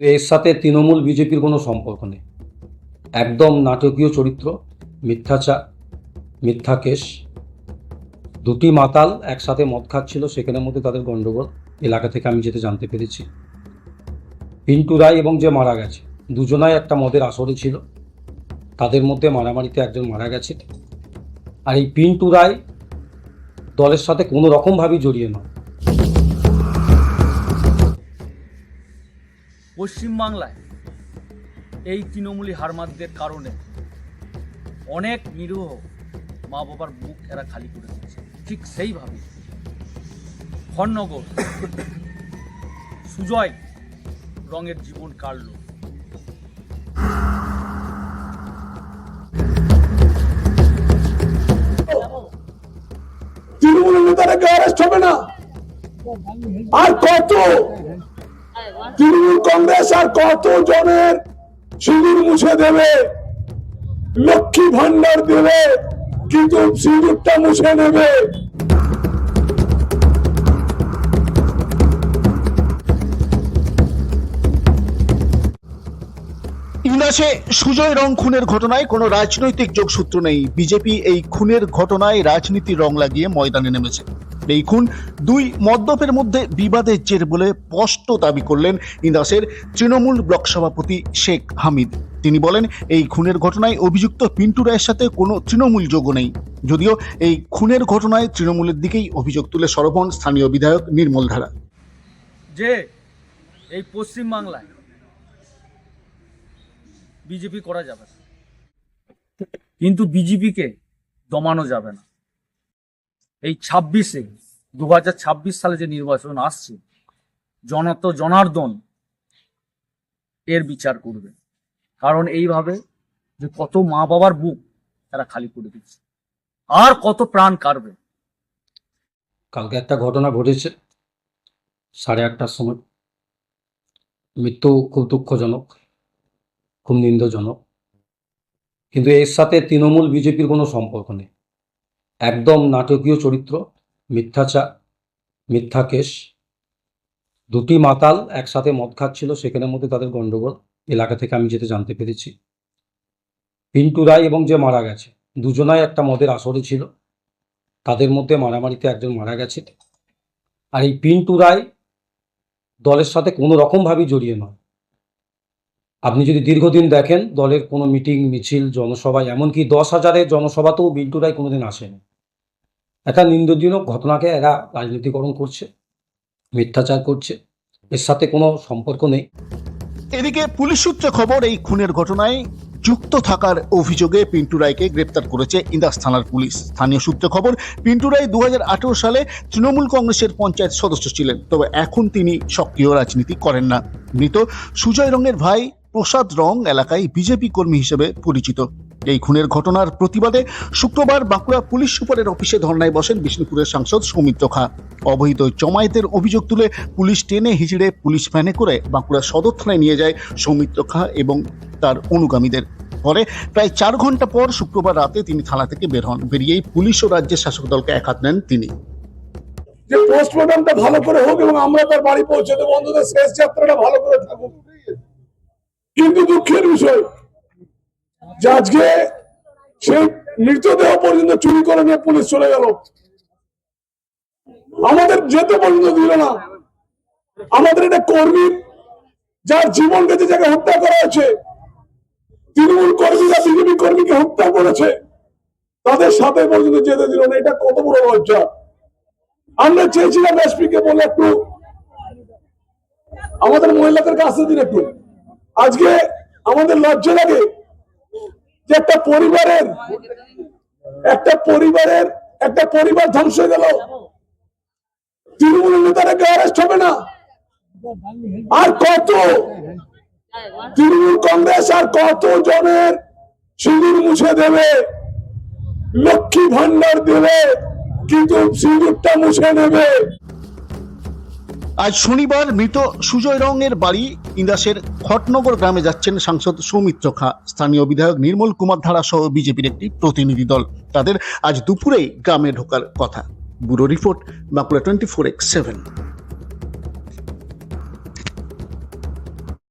এর সাথে তৃণমূল বিজেপির কোনো সম্পর্ক নেই। একদম নাটকীয় চরিত্র মিথ্যাচার মিথ্যা কেস দুটি মাতাল একসাথে মদ খাচ্ছিল, সেখানের মধ্যে তাদের গণ্ডগোল। এলাকা থেকে আমি যেতে জানতে পেরেছি। পিন্টু রায় এবং যে মারা গেছে, দুজনাই একটা মদের আসরে ছিল। তাদের মধ্যে মারামারিতে একজন মারা গেছে। আর এই পিন্টু রায় দলের সাথে কোনো রকমভাবেই জড়িয়ে নয়। পশ্চিমবাংলায় এই তৃণমূলী হারমাদদের কারণে অনেক নিরীহ মা বাবার বুক এরা খালি করে দিচ্ছে। ঠিক সেইভাবে খড়নগর, সুজয় রঙের জীবন কাটল। তৃণমূল নেতারা অ্যারেস্ট হবে না? আর কত? তৃণমূল কংগ্রেস আর কত জনের সিঁদুর মুছে দেবে? লক্ষ্মী ভান্ডার দেবে কিন্তু সিঁদুরটা মুছে নেবে? ইউনাসে সুজয় রং খুনের ঘটনায় কোনো রাজনৈতিক যোগসূত্র নেই। বিজেপি এই খুনের ঘটনায় রাজনীতির রং লাগিয়ে ময়দানে নেমেছে। এই খুন দুই মদ্যপের মধ্যে বিবাদের জের বলে স্পষ্ট দাবি করলেন ইন্দাসের তৃণমূল ব্লক সভাপতি শেখ হামিদ। তিনি বলেন, এই খুনের ঘটনায় অভিযুক্ত পিন্টু রায়ের সাথে কোনো তৃণমূল যোগ নেই। যদিও এই খুনের ঘটনায় তৃণমূলের দিকেই অভিযোগ তুলে সরবন স্থানীয় বিধায়ক নির্মল ধারা। যে এই পশ্চিমবাংলায় বিজেপি করা যাবে কিন্তু বিজেপিকে দমানো যাবে না। এই ছাব্বিশে দু হাজার ছাব্বিশ সালে যে নির্বাচন আসছে, জনত জনার্দন এর বিচার করবে। কারণ এইভাবে যে কত মা বাবার বুক তারা খালি করে দিচ্ছে। আর কত প্রাণ কাটবে। কালকে একটা ঘটনা ঘটেছে, সাড়ে আটটার সময়। মৃত্যু খুব দুঃখজনক, খুব নিন্দজনক। কিন্তু এর সাথে তৃণমূল, বিজেপির কোনো সম্পর্ক নেই। একদম নাটকীয় চরিত্র মিথ্যাচার মিথ্যা কেস দুটি মাতাল একসাথে মদ খাচ্ছিল, সেখানের মধ্যে তাদের গণ্ডগোল এলাকা থেকে আমি যেতে জানতে পেরেছি। পিন্টু রায় এবং যে মারা গেছে, দুজনাই একটা মদের আসরে ছিল। তাদের মধ্যে মারামারিতে একজন মারা গেছে। আর এই পিন্টু রায় দলের সাথে কোনো রকমভাবেই জড়িয়ে নয়। আপনি যদি দীর্ঘদিন দেখেন, দলের কোনো মিটিং, মিছিল জনসভায় এমনকি দশ হাজারের জনসভাতেও পিন্টু রায় কোনোদিন আসেনি। একটা নিন্দনীয় ঘটনাকে এরা রাজনীতিকরণ করছে, মিথ্যাচার করছে, এর সাথে কোনো সম্পর্ক নেই। এদিকে পুলিশ সূত্রে খবর, এই খুনের ঘটনায় যুক্ত থাকার অভিযোগে পিন্টু রায়কে গ্রেপ্তার করেছে ইন্দাস থানার পুলিশ। স্থানীয় সূত্রে খবর, পিন্টু রায় দু সালে তৃণমূল কংগ্রেসের পঞ্চায়েত সদস্য ছিলেন, তবে এখন তিনি সক্রিয় রাজনীতি করেন না। মৃত সুজয় রঙের ভাই প্রসাদ রং এলাকায় বিজেপি কর্মী হিসেবে পরিচিত। এই খুনের ঘটনার প্রতিবাদে শুক্রবার বাঁকুড়া পুলিশ সুপারের অফিসে ধর্নায় বসেন বিষ্ণুপুরের সাংসদ সৌমিত্র খা। অবহিত জমায়েতের অভিযোগ তুলে পুলিশ টেনে হিচড়ে পুলিশ ভ্যানে করে বাঁকুড়া সদর থানায় নিয়ে যায় সৌমিত্র খা এবং তার অনুগামীদের। পরে প্রায় চার ঘণ্টা পর শুক্রবার রাতে তিনি থানা থেকে বের হন। বেরিয়েই পুলিশ ও রাজ্যের শাসক দলকে এক হাত নেন তিনি। যে পোস্টমর্টমটা ভালো করে হোক এবং আমরা তার বাড়ি পৌঁছে দেবো, অন্তত শেষ যাত্রাটা ভালো করে থাকুক। কিন্তু দুঃখের বিষয় যে আজকে সেই মৃতদেহ পর্যন্ত চুরি করে নিয়ে পুলিশ চলে গেল। আমাদের যেতে পর্যন্ত দিল না। আমাদের এটা কর্মী যার জীবন গেছে যাকে হত্যা করা হয়েছে, তৃণমূল কর্মীরা বিজেপি কর্মীকে হত্যা করেছে, তাদের সাথে পর্যন্ত যেতে দিল না। এটা কত বড় লজ্জা। আমরা চেয়েছিলাম এসপিকে বলে একটু, আমাদের মহিলাদেরকে আসতে দিন একটু। আজকে আমাদের লজ্জা লাগে যে একটা পরিবারের একটা পরিবারের, একটা পরিবার ধ্বংস হয়ে গেল। তৃণমূলের নেতারা অ্যারেস্ট হবে না। আর কত? তৃণমূল কংগ্রেস আর কত জনের সিঁদুর মুছে দেবে? লক্ষ্মী ভান্ডার দেবে, কিন্তু সিঁদুরটা মুছে নেবে। আজ শনিবার মৃত সুজয় রঙের বাড়ি ইন্দাসের খটনগর গ্রামে যাচ্ছেন সাংসদ সৌমিত্র খা। স্থানীয় বিধায়ক নির্মল কুমার ধারা সহ বিজেপির একটি প্রতিনিধি দল। তাদের আজ দুপুরেই গ্রামে ঢোকার কথা। Bureau report Bankura twenty four X seven.